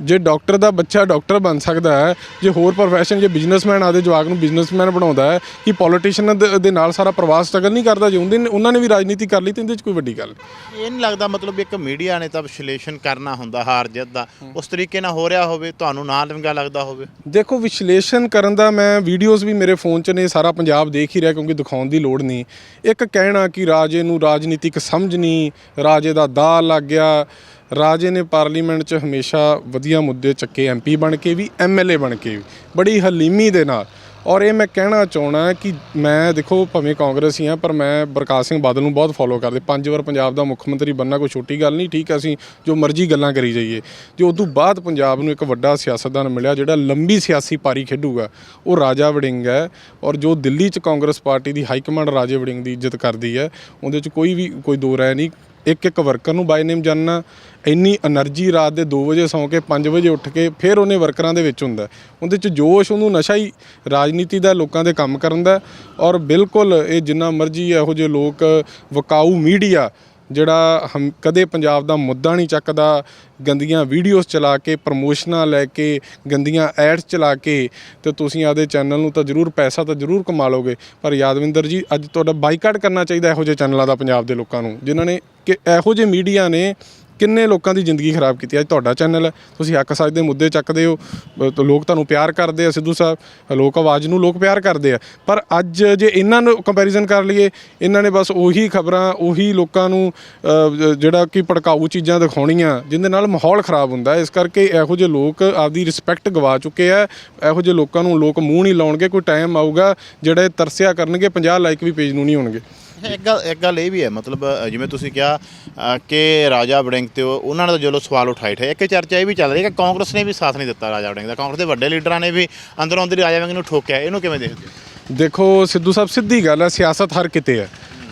ਜੇ ਡਾਕਟਰ ਦਾ ਬੱਚਾ ਡਾਕਟਰ ਬਣ ਸਕਦਾ ਹੈ ਜੇ ਹੋਰ ਪ੍ਰੋਫੈਸ਼ਨ ਜੇ ਬਿਜ਼ਨਸਮੈਨ ਆਦੇ ਜਵਾਕ ਨੂੰ ਬਿਜ਼ਨਸਮੈਨ ਬਣਾਉਂਦਾ ਹੈ ਕਿ ਪੋਲੀਟੀਸ਼ੀਅਨ ਦੇ ਨਾਲ ਸਾਰਾ ਪ੍ਰਵਾਸ ਸਟਰਗਲ ਨਹੀਂ ਕਰਦਾ ਜੇ ਉਹਦੇ ਉਹਨਾਂ ਨੇ ਵੀ ਰਾਜਨੀਤੀ ਕਰ ਲਈ ਤੇ ਇਹਦੇ 'ਚ ਕੋਈ ਵੱਡੀ ਗੱਲ ਨਹੀਂ। ਇਹ ਨਹੀਂ ਲੱਗਦਾ ਮਤਲਬ ਇੱਕ ਮੀਡੀਆ ਨੇ ਤਾਂ ਵਿਸ਼ਲੇਸ਼ਣ ਕਰਨਾ ਹੁੰਦਾ ਹਾਰ ਜਿੱਤ ਦਾ। ਉਸ ਤਰੀਕੇ ਨਾਲ ਹੋ ਰਿਹਾ ਹੋਵੇ ਤੁਹਾਨੂੰ ਨਾ ਚੰਗਾ ਲੱਗਦਾ ਹੋਵੇ। ਦੇਖੋ ਵਿਸ਼ਲੇਸ਼ਣ ਕਰਨ ਦਾ ਮੈਂ ਵੀਡੀਓਜ਼ ਵੀ ਮੇਰੇ ਫੋਨ 'ਚ ਨੇ ਸਾਰਾ ਪੰਜਾਬ ਦੇਖ ਹੀ ਰਿਹਾ ਕਿਉਂਕਿ ਦਿਖਾਉਣ ਦੀ ਲੋੜ ਨਹੀਂ। ਇੱਕ ਕਹਿਣਾ ਕਿ ਰਾਜੇ ਨੂੰ ਰਾਜਨੀਤਿਕ ਸਮਝ ਨਹੀਂ ਰਾਜੇ ਦਾ ਦਾਅ ਲੱਗ ਗਿਆ ਰਾਜੇ ਨੇ ਪਾਰਲੀਮੈਂਟ 'ਚ ਹਮੇਸ਼ਾ ਵਧੀਆ ਮੁੱਦੇ ਚੱਕੇ ਐਮਪੀ ਬਣ ਕੇ ਵੀ ਐਮਐਲਏ ਬਣ ਕੇ ਵੀ। ਬੜੀ ਹਲੀਮੀ ਦੇ ਨਾਲ। ਔਰ ਇਹ ਮੈਂ ਕਹਿਣਾ ਚਾਹਣਾ ਕਿ ਮੈਂ ਦੇਖੋ, ਭਾਵੇਂ ਕਾਂਗਰਸੀ ਹਾਂ ਪਰ ਮੈਂ ਪ੍ਰਕਾਸ਼ ਸਿੰਘ ਬਾਦਲ ਨੂੰ ਬਹੁਤ ਫੋਲੋ ਕਰਦੇ। ਪੰਜ ਵਾਰ ਪੰਜਾਬ ਦਾ ਮੁੱਖ ਮੰਤਰੀ ਬੰਨਾ ਕੋਈ ਛੋਟੀ ਗੱਲ ਨਹੀਂ। ਠੀਕ ਅਸੀਂ ਜੋ ਮਰਜ਼ੀ ਗੱਲਾਂ ਕਰੀ ਜਾਈਏ। ਜੇ ਉਸ ਤੋਂ ਬਾਅਦ ਪੰਜਾਬ ਨੂੰ ਇੱਕ ਵੱਡਾ ਸਿਆਸਤਦਾਨ ਮਿਲਿਆ, ਜਿਹੜਾ ਲੰਬੀ ਸਿਆਸੀ ਪਾਰੀ ਖੇਡੂਗਾ, ਉਹ ਰਾਜਾ ਵੜਿੰਗ ਹੈ। ਔਰ ਜੋ ਦਿੱਲੀ 'ਚ ਕਾਂਗਰਸ ਪਾਰਟੀ ਦੀ ਹਾਈ ਕਮਾਂਡ ਰਾਜੇ ਵੜਿੰਗ ਦੀ ਇੱਜ਼ਤ ਕਰਦੀ ਹੈ, ਉਹਦੇ 'ਚ ਕੋਈ ਵੀ, ਕੋਈ ਦੋ ਰਾਏ ਨਹੀਂ। ਇੱਕ ਇੱਕ ਵਰਕਰ ਨੂੰ ਬਾਈ ਨੇਮ ਜਾਨਣਾ ਇੰਨੀ એનર્ਜੀ ਰਾਤ ਦੇ 2 ਵਜੇ ਸੌਂ ਕੇ 5 ਵਜੇ ਉੱਠ ਕੇ, ਫਿਰ ਉਹਨੇ ਵਰਕਰਾਂ ਦੇ ਵਿੱਚ ਹੁੰਦਾ। ਉਹਦੇ ਚ ਜੋਸ਼, ਉਹਨੂੰ ਨਸ਼ਾ ਹੀ ਰਾਜਨੀਤੀ ਦਾ ਲੋਕਾਂ ਦੇ ਕੰਮ ਕਰਨ ਦਾ ਔਰ ਬਿਲਕੁਲ ਇਹ ਜਿੰਨਾ ਮਰਜ਼ੀ ਇਹੋ ਜਿਹੇ ਲੋਕ, ਵਕਾਊ ਮੀਡੀਆ ਜਿਹੜਾ ਹਮ ਕਦੇ ਪੰਜਾਬ ਦਾ ਮੁੱਦਾ ਨਹੀਂ ਚੱਕਦਾ, ਗੰਦੀਆਂ ਵੀਡੀਓਜ਼ ਚਲਾ ਕੇ ਪ੍ਰਮੋਸ਼ਨਾਂ ਲੈ ਕੇ, ਗੰਦੀਆਂ ਐਡਸ ਚਲਾ ਕੇ, ਤੇ ਤੁਸੀਂ ਆਪਦੇ ਚੈਨਲ ਨੂੰ ਤਾਂ ਜ਼ਰੂਰ ਪੈਸਾ ਤਾਂ ਜ਼ਰੂਰ ਕਮਾ ਲੋਗੇ। ਪਰ ਯਾਦਵਿੰਦਰ ਜੀ, ਅੱਜ ਤੁਹਾਡਾ ਬਾਈਕਾਟ ਕਰਨਾ ਚਾਹੀਦਾ ਇਹੋ ਜਿਹੇ ਚੈਨਲਾਂ ਦਾ ਪੰਜਾਬ ਦੇ ਲੋਕਾਂ ਨੂੰ, ਜਿਨ੍ਹਾਂ ਨੇ ਕਿ ਇਹੋ ਜਿਹੇ ਮੀਡੀਆ ਨੇ ਕਿੰਨੇ ਲੋਕਾਂ ਦੀ ਜ਼ਿੰਦਗੀ ਖਰਾਬ ਕੀਤੀ? ਅੱਜ ਤੁਹਾਡਾ ਚੈਨਲ ਹੈ ਤੁਸੀਂ ਹੱਕ ਸੱਚ ਦੇ ਮੁੱਦੇ ਚੱਕਦੇ ਹੋ ਅ, ਲੋਕ ਤੁਹਾਨੂੰ ਪਿਆਰ ਕਰਦੇ ਆ ਸਿੱਧੂ ਸਾਹਿਬ ਲੋਕ ਆਵਾਜ਼ ਨੂੰ ਲੋਕ ਪਿਆਰ ਕਰਦੇ ਆ। ਪਰ ਅੱਜ ਜੇ ਇਹਨਾਂ ਨੂੰ ਕੰਪੈਰੀਜ਼ਨ ਕਰ ਲਈਏ ਇਹਨਾਂ ਨੇ ਬਸ ਉਹੀ ਖਬਰਾਂ ਉਹੀ ਲੋਕਾਂ ਨੂੰ ਅ, ਜਿਹੜਾ ਕਿ ਭੜਕਾਊ ਚੀਜ਼ਾਂ ਦਿਖਾਉਣੀਆਂ ਜਿੰਦੇ ਨਾਲ ਮਾਹੌਲ ਖਰਾਬ ਹੁੰਦਾ। ਹੈ। ਇਸ ਕਰਕੇ ਇਹੋ ਜਿਹੇ ਲੋਕ ਆਪਦੀ ਰਿਸਪੈਕਟ ਗਵਾ ਚੁੱਕੇ ਆ। ਇਹੋ ਜਿਹੇ ਲੋਕਾਂ ਨੂੰ ਲੋਕ ਮੂੰਹ ਨਹੀਂ ਲਾਉਣਗੇ ਕੋਈ ਟਾਈਮ ਆਊਗਾ ਜਿਹੜੇ ਤਰਸਿਆ ਕਰਨਗੇ 50 ਲਾਈਕ ਵੀ ਪੇਜ ਨੂੰ ਨਹੀਂ ਹੋਣਗੇ। ਇੱਕ ਗੱਲ ਇੱਕ ਗੱਲ ਇਹ ਵੀ ਹੈ ਮਤਲਬ ਅ, ਜਿਵੇਂ ਤੁਸੀਂ ਕਿਹਾ ਅ, ਕਿ ਰਾਜਾ ਵੜਿੰਗ ਤੇ ਉਹ- ਉਹਨਾਂ ਨੇ ਤਾਂ ਜਦੋਂ ਸਵਾਲ ਉਠਾਏ ਠੇ ਇੱਕ ਚਰਚਾ ਇਹ ਵੀ ਚੱਲ ਰਹੀ ਹੈ ਕਿ ਕਾਂਗਰਸ ਨੇ ਵੀ ਸਾਥ ਨਹੀਂ ਦਿੱਤਾ ਰਾਜਾ ਵੜਿੰਗ ਦਾ। ਕਾਂਗਰਸ ਦੇ ਵੱਡੇ ਲੀਡਰਾਂ ਨੇ ਵੀ ਅੰਦਰੋਂ ਅੰਦਰ ਹੀ ਰਾਜਾ ਵੜਿੰਗ ਨੂੰ ਠੋਕਿਆ ਇਹਨੂੰ ਕਿਵੇਂ ਦੇਖਦੇ ਹੋ? ਦੇਖੋ ਸਿੱਧੂ ਸਾਹਿਬ ਸਿੱਧੀ ਗੱਲ ਹੈ ਸਿਆਸਤ ਹਰ ਕਿਤੇ ਹੈ।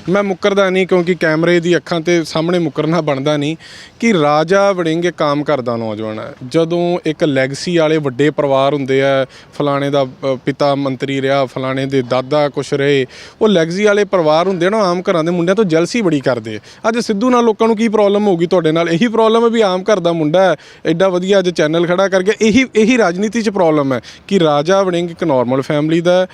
ਮੈਂ ਮੁੱਕਰਦਾ ਨਹੀਂ ਕਿਉਂਕਿ ਕੈਮਰੇ ਦੀ ਅੱਖਾਂ ਤੇ ਸਾਹਮਣੇ ਮੁੱਕਰਨਾ ਬਣਦਾ ਨਹੀਂ ਕਿ ਰਾਜਾ ਵੜਿੰਗ ਇੱਕ ਕੰਮ ਕਰਦਾ ਨੌਜਵਾਨ ਹੈ। ਜਦੋਂ ਇੱਕ ਲੈਗਸੀ ਵਾਲੇ ਵੱਡੇ ਪਰਿਵਾਰ ਹੁੰਦੇ ਆ, ਫਲਾਣੇ ਦਾ ਪਿਤਾ ਮੰਤਰੀ ਰਿਹਾ, ਫਲਾਣੇ ਦੇ ਦਾਦਾ ਕੁਛ ਰਹੇ, ਉਹ ਲੈਗਸੀ ਵਾਲੇ ਪਰਿਵਾਰ ਹੁੰਦੇ ਆ ਨਾ ਆਮ ਘਰਾਂ ਦੇ ਮੁੰਡਿਆਂ ਤੋਂ ਜਲਸੀ ਬੜੀ ਕਰਦੇ ਅੱਜ ਸਿੱਧੂ ਨਾਲ ਲੋਕਾਂ ਨੂੰ ਕੀ ਪ੍ਰੋਬਲਮ ਹੋਊਗੀ ਤੁਹਾਡੇ ਨਾਲ? ਇਹੀ ਪ੍ਰੋਬਲਮ ਹੈ ਵੀ ਆਮ ਘਰ ਦਾ ਮੁੰਡਾ ਹੈ। ਐਡਾ ਵਧੀਆ ਅੱਜ ਚੈਨਲ ਖੜਾ ਕਰ ਗਿਆ ਇਹੀ ਇਹੀ ਰਾਜਨੀਤੀ 'ਚ ਪ੍ਰੋਬਲਮ ਹੈ ਕਿ ਰਾਜਾ ਵੜਿੰਗ ਇੱਕ ਨਾਰਮਲ ਫੈਮਿਲੀ ਦਾ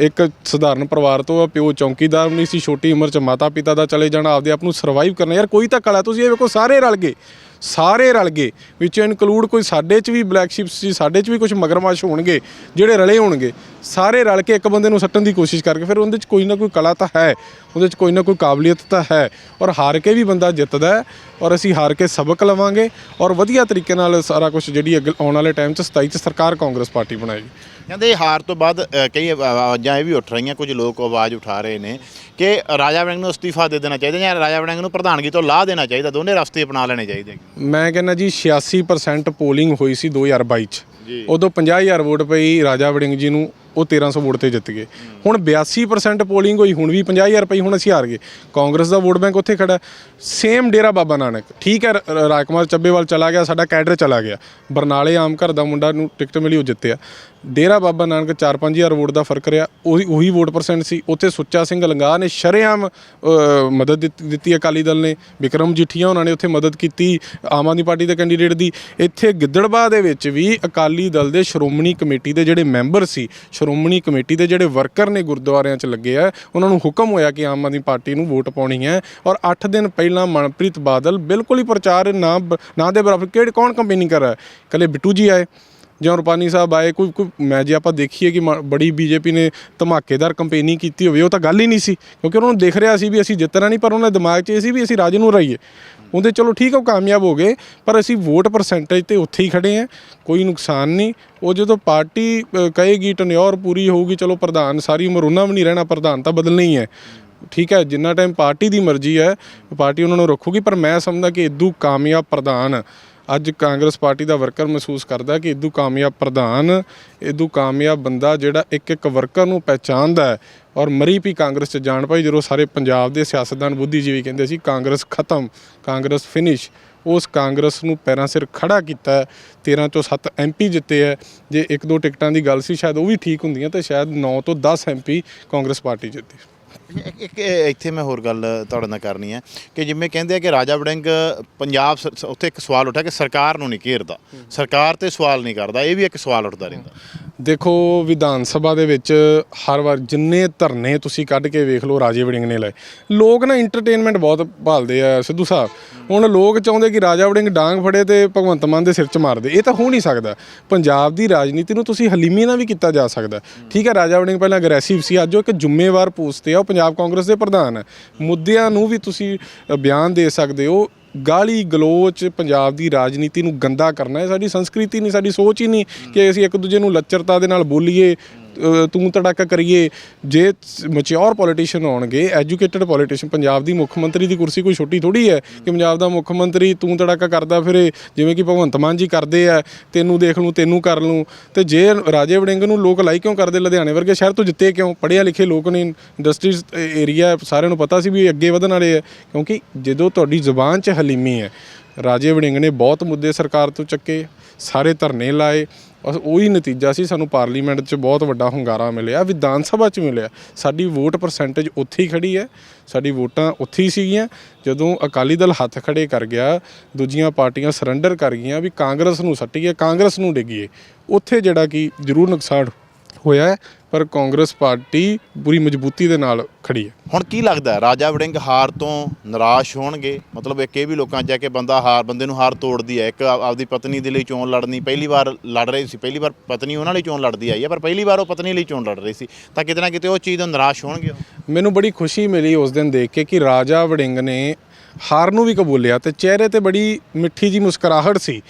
ਇੱਕ ਸਧਾਰਨ ਪਰਿਵਾਰ ਤੋਂ ਆ, ਪਿਓ ਚੌਂਕੀਦਾਰ ਨਹੀਂ ਸੀ, ਛੋਟੀ ਉਮਰ 'ਚ ਮਾਤਾ ਪਿਤਾ ਦਾ ਚਲੇ ਜਾਣਾ, ਆਪਦੇ ਆਪ ਨੂੰ ਸਰਵਾਈਵ ਕਰਨਾ। ਯਾਰ, ਕੋਈ ਤਾਂ ਕਲਾ ਤੁਸੀਂ ਇਹ ਵੇਖੋ, ਸਾਰੇ ਰਲ ਗਏ। ਸਾਰੇ ਰਲ ਗਏ ਵਿੱਚ ਇਨਕਲੂਡ ਕੋਈ ਸਾਡੇ 'ਚ ਵੀ ਬਲੈਕ ਸ਼ਿਪਸ ਸੀ, ਸਾਡੇ 'ਚ ਵੀ ਕੁਝ ਮਗਰਮੱਛ ਹੋਣਗੇ, ਜਿਹੜੇ ਰਲੇ ਹੋਣਗੇ, ਸਾਰੇ ਰਲ ਕੇ ਇੱਕ ਬੰਦੇ ਨੂੰ ਸੱਟਣ ਦੀ ਕੋਸ਼ਿਸ਼ ਕਰਕੇ ਫਿਰ ਉਹਦੇ 'ਚ ਕੋਈ ਨਾ ਕੋਈ ਕਲਾ ਤਾਂ ਹੈ, ਉਹਦੇ 'ਚ ਕੋਈ ਨਾ ਕੋਈ ਕਾਬਲੀਅਤ ਤਾਂ ਹੈ, ਔਰ ਹਾਰ ਕੇ ਵੀ ਬੰਦਾ ਜਿੱਤਦਾ ਔਰ ਅਸੀਂ ਹਾਰ ਕੇ ਸਬਕ ਲਵਾਂਗੇ, ਔਰ ਵਧੀਆ ਤਰੀਕੇ ਨਾਲ ਸਾਰਾ ਕੁਝ ਜਿਹੜੀ ਅੱਗੇ ਆਉਣ ਵਾਲੇ ਟਾਈਮ 'ਚ 27 'ਚ ਸਰਕਾਰ ਕਾਂਗਰਸ ਪਾਰਟੀ ਬਣਾਏਗੀ। ਕਹਿੰਦੇ ਹਾਰ ਤੋਂ ਬਾਅਦ ਕਈ ਆਵਾਜ਼ਾਂ ਇਹ ਵੀ ਉੱਠ ਰਹੀਆਂ, ਕੁਝ ਲੋਕ ਆਵਾਜ਼ ਉਠਾ ਰਹੇ ਨੇ ਕਿ ਰਾਜਾ ਵੜਿੰਗ ਨੂੰ ਅਸਤੀਫਾ ਦੇ ਦੇਣਾ ਚਾਹੀਦਾ ਜਾਂ ਰਾਜਾ ਵੜਿੰਗ ਨੂੰ ਪ੍ਰਧਾਨਗੀ ਤੋਂ ਲਾਹ ਦੇਣਾ ਚਾਹੀਦਾ, ਦੋਨੇ ਰਸਤੇ ਅਪਣਾ ਲੈਣੇ ਚਾਹੀਦੇ ਮੈਂ ਕਹਿੰਦਾ ਜੀ 86% ਪੋਲਿੰਗ ਹੋਈ ਸੀ 2022 ਚ। ਉਦੋਂ 50000 ਵੋਟ ਪਈ ਰਾਜਾ ਵੜਿੰਗ ਜੀ ਨੂੰ ਉਹ 1300 ਵੋਟ ਤੇ ਜਿੱਤ ਗਏ। ਹੁਣ 82% ਪੋਲਿੰਗ ਹੋਈ, ਹੁਣ ਵੀ 50000 ਪਈ, ਹੁਣ ਅਸੀਂ ਹਾਰ ਗਏ। ਕਾਂਗਰਸ ਦਾ ਵੋਟ ਬੈਂਕ ਉੱਥੇ ਖੜਾ ਸੇਮ ਡੇਰਾ ਬਾਬਾ ਨਾਨਕ। ਠੀਕ ਹੈ, ਰ- ਰਾਜਕੁਮਾਰ ਚੱਬੇਵਾਲ ਚਲਾ ਗਿਆ, ਸਾਡਾ ਕੈਡਰ ਚਲਾ ਗਿਆ। ਬਰਨਾਲੇ ਆਮ ਘਰ ਦਾ ਮੁੰਡਾ ਨੂੰ ਟਿਕਟ ਮਿਲੀ, ਉਹ ਜਿੱਤਿਆ। ਡੇਰਾ ਬਾਬਾ ਨਾਨਕ 4-5000 ਵੋਟ ਦਾ ਫ਼ਰਕ ਰਿਹਾ। ਉਹੀ ਉਹੀ ਵੋਟ ਪਰਸੈਂਟ ਸੀ। ਉੱਥੇ ਸੁੱਚਾ ਸਿੰਘ ਲੰਗਾ ਨੇ ਸ਼ਰੇਆਮ ਮਦਦ ਦਿੱਤ- ਦਿੱਤੀ ਅਕਾਲੀ ਦਲ ਨੇ। ਵਿਕਰਮ ਜੀਠੀਆ ਉਹਨਾਂ ਨੇ ਉੱਥੇ ਮਦਦ ਕੀਤੀ, ਆਮ ਆਦਮੀ ਪਾਰਟੀ ਦੇ ਕੈਂਡੀਡੇਟ ਦੀ। ਇੱਥੇ ਗਿੱਦੜਬਾਹ ਦੇ ਵਿੱਚ ਵੀ ਅਕਾਲੀ ਦਲ ਦੇ ਸ਼੍ਰੋਮਣੀ ਕਮੇਟੀ ਦੇ ਜਿਹੜੇ ਮੈਂਬਰ ਸੀ ਸ਼੍ਰੋਮਣੀ ਕਮੇਟੀ ਦੇ ਜਿਹੜੇ ਵਰਕਰ ਨੇ ਗੁਰਦੁਆਰਿਆਂ 'ਚ ਲੱਗੇ ਆ, ਉਹਨਾਂ ਨੂੰ ਹੁਕਮ ਹੋਇਆ ਕਿ ਆਮ ਆਦਮੀ ਪਾਰਟੀ ਨੂੰ ਵੋਟ ਪਾਉਣੀ ਹੈ ਔਰ 8 ਦਿਨ ਪਹਿਲਾਂ ਮਨਪ੍ਰੀਤ ਬਾਦਲ ਬਿਲਕੁਲ ਹੀ ਪ੍ਰਚਾਰ ਨਾ ਬ- ਨਾ ਦੇ ਬਰਾਬਰ, ਕਿਹੜੇ ਕੌਣ ਕੰਪੇਨਿੰਗ ਕਰ ਰਿਹਾ? ਹੈ ਕੱਲੇ ਬਿੱਟੂ ਜੀ ਆਏ, ਜਾਂ ਰੁਪਾਨੀ ਸਾਹਿਬ ਆਏ, ਕੋਈ ਕੋਈ, ਮੈਂ ਜੇ ਆਪਾਂ ਦੇਖੀਏ ਕਿ ਮ- ਬੜੀ ਬੀਜੇਪੀ ਨੇ ਧਮਾਕੇਦਾਰ ਕੰਪੇਨਿੰਗ ਕੀਤੀ ਹੋਵੇ, ਉਹ ਤਾਂ ਗੱਲ ਹੀ ਨਹੀਂ ਸੀ, ਕਿਉਂਕਿ ਉਹਨਾਂ ਨੂੰ ਦੇਖ ਰਿਹਾ ਸੀ ਵੀ ਅਸੀਂ ਜਿੱਤਣਾ ਨਹੀਂ, ਪਰ ਉਹਨਾਂ ਦੇ ਦਿਮਾਗ 'ਚ ਇਹ ਸੀ ਵੀ ਅਸੀਂ ਰਾਜ ਨੂੰ ਰਾਈਏ ਉਹਦੇ ਚਲੋ ਠੀਕ ਆ, ਉਹ ਕਾਮਯਾਬ ਹੋ ਗਏ, ਪਰ ਅਸੀਂ ਵੋਟ ਪਰਸੈਂਟੇਜ ਤੇ ਉੱਥੇ ਹੀ ਖੜੇ ਆਂ, ਕੋਈ ਨੁਕਸਾਨ ਨਹੀਂ। ਉਹ ਜਦੋਂ ਪਾਰਟੀ ਕਹੇਗੀ ਟਨਿਓਰ ਪੂਰੀ ਹੋਊਗੀ, ਚਲੋ ਪ੍ਰਧਾਨ ਸਾਰੀ ਉਮਰ ਉਹਨਾਂ ਵੀ ਨਹੀਂ ਰਹਿਣਾ, ਪ੍ਰਧਾਨ ਤਾਂ ਬਦਲਣਾ ਹੀ ਹੈ। ਠੀਕ ਹੈ, ਜਿੰਨਾ ਟਾਈਮ ਪਾਰਟੀ ਦੀ ਮਰਜ਼ੀ ਹੈ, ਪਾਰਟੀ ਉਹਨਾਂ ਨੂੰ ਰੱਖੂਗੀ, ਪਰ ਮੈਂ ਸਮਝਦਾ ਕਿ ਇਦੂ ਕਾਮਯਾਬ ਪ੍ਰਧਾਨ ਅੱਜ ਕਾਂਗਰਸ ਪਾਰਟੀ ਦਾ ਵਰਕਰ ਮਹਿਸੂਸ ਕਰਦਾ ਕਿ ਇਦੂ ਕਾਮਯਾਬ ਪ੍ਰਧਾਨ ਇਦੂ ਕਾਮਯਾਬ ਬੰਦਾ ਜਿਹੜਾ ਇੱਕ ਇੱਕ ਵਰਕਰ ਨੂੰ ਪਹਿਚਾਨਦਾ ਹੈ ਔਰ ਮਰੀ ਵੀ ਕਾਂਗਰਸ 'ਚ ਜਾਣ ਪਾਈ, ਜਦੋਂ ਸਾਰੇ ਪੰਜਾਬ ਦੇ ਸਿਆਸਤਦਾਨ ਬੁੱਧੀਜੀਵੀ ਕਹਿੰਦੇ ਸੀ, ਕਾਂਗਰਸ ਖਤਮ, ਕਾਂਗਰਸ ਫਿਨਿਸ਼ ਉਸ ਕਾਂਗਰਸ ਨੂੰ ਪੈਰਾਂ ਸਿਰ ਖੜਾ ਕੀਤਾ ਹੈ। 13 ਚੋਂ 7 ਐਮਪੀ ਜਿੱਤੇ ਹੈ ਜੇ ਇੱਕ ਦੋ ਟਿਕਟਾਂ ਦੀ ਗੱਲ ਸੀ, ਸ਼ਾਇਦ ਉਹ ਵੀ ਠੀਕ ਹੁੰਦੀਆਂ ਤਾਂ ਸ਼ਾਇਦ 9 ਤੋਂ 10 ਐਮਪੀ ਕਾਂਗਰਸ ਪਾਰਟੀ ਜਿੱਤੀ ਇੱਕ ਇੱਥੇ ਮੈਂ ਹੋਰ ਗੱਲ ਤੁਹਾਡੇ ਨਾਲ ਕਰਨੀ ਹੈ ਕਿ ਜਿਵੇਂ ਕਹਿੰਦੇ ਆ ਕਿ ਰਾਜਾ ਵੜਿੰਗ ਪੰਜਾਬ ਸ- ਉੱਥੇ ਇੱਕ ਸਵਾਲ ਉੱਠਿਆ ਕਿ ਸਰਕਾਰ ਨੂੰ ਨਹੀਂ ਘੇਰਦਾ। ਸਰਕਾਰ ਤੇ ਸਵਾਲ ਨਹੀਂ ਕਰਦਾ ਇਹ ਵੀ ਇੱਕ ਸਵਾਲ ਉੱਠਦਾ ਰਹਿੰਦਾ। ਦੇਖੋ ਵਿਧਾਨ ਸਭਾ ਦੇ ਵਿੱਚ ਹਰ ਵਾਰ ਜਿੰਨੇ ਧਰਨੇ ਤੁਸੀਂ ਕੱਢ ਕੇ ਵੇਖ ਲਓ ਰਾਜੇ ਵੜਿੰਗ ਨੇ ਲਏ। ਲੋਕ ਨਾ ਐਂਟਰਟੇਨਮੈਂਟ ਬਹੁਤ ਭਾਲਦੇ ਆ ਸਿੱਧੂ ਸਾਹਿਬ। ਹੁਣ ਲੋਕ ਚਾਹੁੰਦੇ ਕਿ ਰਾਜਾ ਵੜਿੰਗ ਡਾਂਗ ਫੜੇ ਤੇ ਭਗਵੰਤ ਮਾਨ ਦੇ ਸਿਰ 'ਚ ਮਾਰ ਦੇ। ਇਹ ਤਾਂ ਹੋ ਨਹੀਂ ਸਕਦਾ। ਪੰਜਾਬ ਦੀ ਰਾਜਨੀਤੀ ਨੂੰ ਤੁਸੀਂ ਹਲੀਮੀ ਨਾਲ ਵੀ ਕੀਤਾ ਜਾ ਸਕਦਾ। ਠੀਕ ਹੈ ਰਾਜਾ ਵੜਿੰਗ ਪਹਿਲਾਂ ਅਗਰੈਸਿਵ ਸੀ, ਅੱਜ ਉਹ ਇੱਕ ਜ਼ਿੰਮੇਵਾਰ ਪੋਸਟ ਤੇ ਆ, ਉਹ ਪੰਜਾਬ ਕਾਂਗਰਸ ਦੇ ਪ੍ਰਧਾਨ ਹੈ ਮੁੱਦਿਆਂ ਨੂੰ ਵੀ ਤੁਸੀਂ ਬਿਆਨ ਦੇ ਸਕਦੇ ਹੋ। ਗਾਲੀ ਗਲੋਚ ਪੰਜਾਬ ਦੀ ਰਾਜਨੀਤੀ ਨੂੰ ਗੰਦਾ ਕਰਨਾ ਹੈ ਸਾਡੀ ਸੰਸਕ੍ਰਿਤੀ ਨਹੀਂ, ਸਾਡੀ ਸੋਚ ਹੀ ਨਹੀਂ ਕਿ ਅਸੀਂ ਇੱਕ ਦੂਜੇ ਨੂੰ ਲੱਚਰਤਾ ਦੇ ਨਾਲ ਬੋਲੀਏ ਤੂੰ ਤੜਾਕਾ ਕਰੀਏ, ਜੇ ਮੈਚਿਓਰ ਪੋਲੀਟੀਸ਼ੀਅਨ ਆਉਣਗੇ ਐਜੂਕੇਟਿਡ ਪੋਲੀਟੀਸ਼ੀਅਨ ਪੰਜਾਬ ਦੀ ਮੁੱਖ ਮੰਤਰੀ ਦੀ ਕੁਰਸੀ ਕੋਈ ਛੋਟੀ ਥੋੜੀ ਹੈ ਕਿ ਪੰਜਾਬ ਦਾ ਮੁੱਖ ਮੰਤਰੀ ਤੂੰ ਤੜਾਕਾ ਕਰਦਾ ਫਿਰੇ, ਜਿਵੇਂ ਕਿ ਭਗਵੰਤ ਮਾਨ ਜੀ ਕਰਦੇ ਆ, ਤੈਨੂੰ ਦੇਖ ਲੂੰ, ਤੈਨੂੰ ਕਰ ਲੂੰ, ਤੇ ਜੇ ਰਾਜੇ ਵੜਿੰਗ ਨੂੰ ਲੋਕ ਲਾਈਕ ਕਿਉਂ ਕਰਦੇ, ਲੁਧਿਆਣੇ ਵਰਗੇ ਸ਼ਹਿਰ ਤੋਂ ਜਿੱਤੇ ਕਿਉਂ ਪੜ੍ਹਿਆ ਲਿਖੇ ਲੋਕ ਨੇ ਇੰਡਸਟਰੀਜ਼ ਏਰੀਆ ਸਾਰਿਆਂ ਨੂੰ ਪਤਾ ਸੀ ਵੀ ਅੱਗੇ ਵਧਣ ਵਾਲੇ ਆ, ਕਿਉਂਕਿ ਜਦੋਂ ਤੁਹਾਡੀ ਜ਼ੁਬਾਨ 'ਚ ਹਲੀਮੀ ਹੈ, ਰਾਜੇ ਵੜਿੰਗ ਨੇ ਬਹੁਤ ਮੁੱਦੇ ਸਰਕਾਰ ਤੋਂ ਚੱਕੇ, ਸਾਰੇ ਧਰਨੇ ਲਾਏ ਬਸ ਉਹੀ ਨਤੀਜਾ ਸੀ, ਸਾਨੂੰ ਪਾਰਲੀਮੈਂਟ 'ਚ ਬਹੁਤ ਵੱਡਾ ਹੁੰਗਾਰਾ ਮਿਲਿਆ, ਵਿਧਾਨ ਸਭਾ 'ਚ ਮਿਲਿਆ। ਸਾਡੀ ਵੋਟ ਪਰਸੈਂਟੇਜ ਉੱਥੇ ਹੀ ਖੜੀ ਹੈ, ਸਾਡੀ ਵੋਟਾਂ ਉੱਥੇ ਹੀ ਸੀਗੀਆਂ। ਜਦੋਂ ਅਕਾਲੀ ਦਲ ਹੱਥ ਖੜੇ ਕਰ ਗਿਆ, ਦੂਜੀਆਂ ਪਾਰਟੀਆਂ ਸਰੈਂਡਰ ਕਰ ਗਈਆਂ ਵੀ ਕਾਂਗਰਸ ਨੂੰ ਸੱਟੀਏ, ਕਾਂਗਰਸ ਨੂੰ ਡਿੱਗੀਏ, ਉੱਥੇ ਜਿਹੜਾ ਕਿ ਜ਼ਰੂਰ ਨੁਕਸਾਨ ਹੋਇਆ ਹੈ, ਪਰ ਕਾਂਗਰਸ ਪਾਰਟੀ ਪੂਰੀ ਮਜ਼ਬੂਤੀ ਦੇ ਨਾਲ ਖੜੀ ਹੈ। ਹੁਣ ਕੀ ਲੱਗਦਾ ਹੈ? ਰਾਜਾ ਵੜਿੰਗ ਹਾਰ ਤੋਂ ਨਿਰਾਸ਼ ਹੋਣਗੇ। ਮਤਲਬ ਇੱਕ ਇਹ ਵੀ ਲੋਕਾਂ 'ਚ ਹੈ ਕਿ ਬੰਦਾ ਹਾਰ ਬੰਦੇ ਨੂੰ ਹਾਰ ਤੋੜਦੀ ਹੈ। ਇੱਕ ਆਪ- ਆਪਦੀ ਪਤਨੀ ਦੇ ਲਈ ਚੋਣ ਲੜਨੀ ਪਹਿਲੀ ਵਾਰ ਲੜ ਰਹੇ ਸੀ। ਪਹਿਲੀ ਵਾਰ ਪਤਨੀ ਉਹਨਾਂ ਲਈ ਚੋਣ ਲੜਦੀ ਆਈ ਹੈ ਪਰ ਪਹਿਲੀ ਵਾਰ ਉਹ ਪਤਨੀ ਲਈ ਚੋਣ ਲੜ ਰਹੀ ਸੀ। ਤਾਂ ਕਿਤੇ ਨਾ ਕਿਤੇ ਉਹ ਚੀਜ਼ ਤੋਂ ਨਿਰਾਸ਼ ਹੋਣਗੇ ਉਹ। ਮੈਨੂੰ ਬੜੀ ਖੁਸ਼ੀ ਮਿਲੀ ਉਸ ਦਿਨ ਦੇਖ ਕੇ ਕਿ ਰਾਜਾ ਵੜਿੰਗ ਨੇ ਹਾਰ ਨੂੰ ਵੀ ਕਬੂਲਿਆ ਤੇ ਚਿਹਰੇ ਤੇ ਬੜੀ ਮਿੱਠੀ ਜੀ ਮੁਸਕਰਾਹਟ ਸੀ।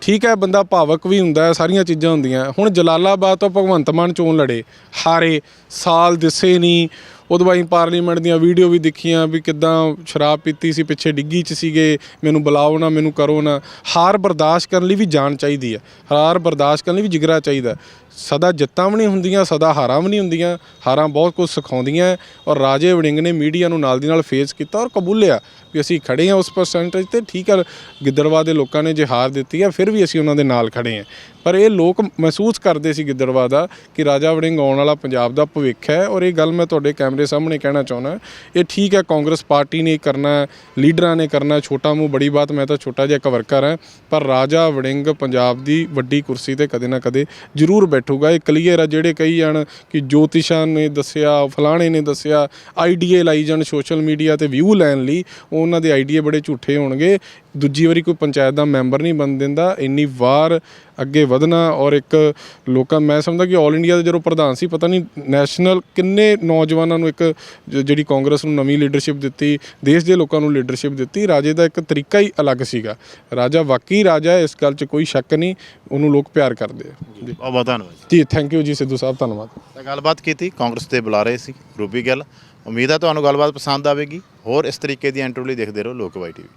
ਠੀਕ ਹੈ, ਬੰਦਾ ਭਾਵਕ ਵੀ ਹੁੰਦਾ ਹੈ, ਸਾਰੀਆਂ ਚੀਜ਼ਾਂ ਹੁੰਦੀਆਂ। ਹੁਣ ਜਲਾਲਾਬਾਦ ਤੋਂ ਭਗਵੰਤ ਮਾਨ ਚੋਣ ਲੜੇ। ਹਾਰੇ, ਸਾਲ ਦਿਸੇ ਨਹੀਂ। ਉਦੋਂ ਬਾਅਦ ਪਾਰਲੀਮੈਂਟ ਦੀਆਂ ਵੀਡੀਓ ਵੀ ਦੇਖੀਆਂ ਵੀ ਕਿਦਾਂ ਸ਼ਰਾਬ ਪੀਤੀ ਸੀ, ਪਿੱਛੇ ਡਿੱਗੀ 'ਚ ਸੀਗੇ। ਮੈਨੂੰ ਬੁਲਾਓ ਨਾ, ਮੈਨੂੰ ਕਰੋ ਨਾ। ਹਾਰ ਬਰਦਾਸ਼ਤ ਕਰਨ ਲਈ ਵੀ ਜਾਨ ਚਾਹੀਦੀ ਹੈ। ਹਾਰ ਬਰਦਾਸ਼ਤ ਕਰਨ ਲਈ ਵੀ ਜਿਗਰਾ ਚਾਹੀਦਾ ਸਦਾ ਜਿੱਤਾਂ ਵੀ ਨਹੀਂ ਹੁੰਦੀਆਂ, ਸਦਾ ਹਾਰਾਂ ਵੀ ਨਹੀਂ ਹੁੰਦੀਆਂ। ਹਾਰਾਂ ਬਹੁਤ ਕੁਝ ਸਿਖਾਉਂਦੀਆਂ ਔਰ ਰਾਜੇ ਵੜਿੰਗ ਨੇ ਮੀਡੀਆ ਨੂੰ ਨਾਲ ਦੀ ਨਾਲ ਫੇਸ ਕੀਤਾ ਔਰ ਕਬੂਲਿਆ। ਵੀ ਅਸੀਂ ਖੜੇ ਹਾਂ ਉਸ ਪਰਸੈਂਟੇਜ ਤੇ, ਠੀਕ ਹੈ ਗਿੱਦੜਵਾ ਦੇ ਲੋਕਾਂ ਨੇ ਜੇ ਹਾਰ ਦਿੱਤੀ ਹੈ ਫਿਰ ਵੀ ਅਸੀਂ ਉਹਨਾਂ ਦੇ ਨਾਲ ਖੜੇ ਹਾਂ। ਪਰ ਇਹ ਲੋਕ ਮਹਿਸੂਸ ਕਰਦੇ ਸੀ ਗਿੱਦੜਵਾ ਦਾ ਕਿ ਰਾਜਾ ਵੜਿੰਗ ਆਉਣ ਵਾਲਾ ਪੰਜਾਬ ਦਾ ਭਵਿੱਖ ਹੈ ਔਰ ਇਹ ਗੱਲ ਮੈਂ ਤੁਹਾਡੇ ਕੈਮਰੇ ਸਾਹਮਣੇ ਕਹਿਣਾ ਚਾਹੁੰਦਾ। ਇਹ ਠੀਕ ਹੈ, ਕਾਂਗਰਸ ਪਾਰਟੀ ਨੇ ਕਰਨਾ ਲੀਡਰਾਂ ਨੇ ਕਰਨਾ ਛੋਟਾ ਮੂੰਹ, ਬੜੀ ਬਾਤ, ਮੈਂ ਤਾਂ ਛੋਟਾ ਜਿਹਾ ਇੱਕ ਵਰਕਰ ਹਾਂ ਪਰ ਰਾਜਾ ਵੜਿੰਗ ਪੰਜਾਬ ਦੀ ਵੱਡੀ ਕੁਰਸੀ ਤੇ ਕਦੇ ਨਾ ਕਦੇ ਜ਼ਰੂਰ ਬੈਠੂਗਾ। ਇਹ ਕਲੀਅਰ ਆ, ਜਿਹੜੇ ਕਹੀ ਜਾਣ ਕਿ ਜੋਤਿਸ਼ਾਂ ਨੇ ਦੱਸਿਆ, ਫਲਾਣੇ ਨੇ ਦੱਸਿਆ ਆਈਡੀਏ ਲਾਈ ਜਾਣ ਸੋਸ਼ਲ ਮੀਡੀਆ ਤੇ ਵਿਊ ਲੈਣ ਲਈ ਉਹਨਾਂ ਦੇ ਆਈਡੀਆ ਬੜੇ ਝੂਠੇ ਹੋਣਗੇ। ਦੂਜੀ ਵਾਰੀ ਕੋਈ ਪੰਚਾਇਤ ਦਾ ਮੈਂਬਰ ਨਹੀਂ ਬਣ ਦਿੰਦਾ। ਇੰਨੀ ਵਾਰ ਅੱਗੇ ਵਧਣਾ ਔਰ ਇੱਕ ਲੋਕਾਂ ਮੈਂ ਸਮਝਦਾ ਕਿ 올 ਇੰਡੀਆ ਦਾ ਜਦੋਂ ਪ੍ਰਧਾਨ ਸੀ ਪਤਾ ਨਹੀਂ ਨੈਸ਼ਨਲ ਕਿੰਨੇ ਨੌਜਵਾਨਾਂ ਨੂੰ ਇੱਕ ਜਿਹੜੀ ਕਾਂਗਰਸ ਨੂੰ ਨਵੀਂ ਲੀਡਰਸ਼ਿਪ ਦਿੱਤੀ ਦੇਸ਼ ਦੇ ਲੋਕਾਂ ਨੂੰ ਲੀਡਰਸ਼ਿਪ ਦਿੱਤੀ ਰਾਜੇ ਦਾ ਇੱਕ ਤਰੀਕਾ ਹੀ ਅਲੱਗ ਸੀਗਾ। ਰਾਜਾ ਵਾਕਈ ਰਾਜਾ ਹੈ ਇਸ ਗੱਲ 'ਚ ਕੋਈ ਸ਼ੱਕ ਨਹੀਂ ਉਹਨੂੰ ਲੋਕ ਪਿਆਰ ਕਰਦੇ ਆ। ਜੀ ਬਹੁਤ ਬਹੁਤ ਧੰਨਵਾਦ ਜੀ। ਥੈਂਕ ਯੂ ਜੀ ਸਿੱਧੂ ਸਾਹਿਬ ਧੰਨਵਾਦ। ਤਾਂ ਗੱਲਬਾਤ ਕੀਤੀ ਕਾਂਗਰਸ ਦੇ ਬੁਲਾ ਰਹੇ ਸੀ ਰੂਬੀ ਗੱਲ। ਉਮੀਦ ਹੈ ਤੁਹਾਨੂੰ ਗੱਲਬਾਤ ਪਸੰਦ ਆਵੇਗੀ। ਹੋਰ ਇਸ ਤਰੀਕੇ ਦੀ ਇੰਟਰਵਿਊ ਲਈ ਦੇਖਦੇ ਰਹੋ ਲੋਕਵਾਈ ਟੀਵੀ।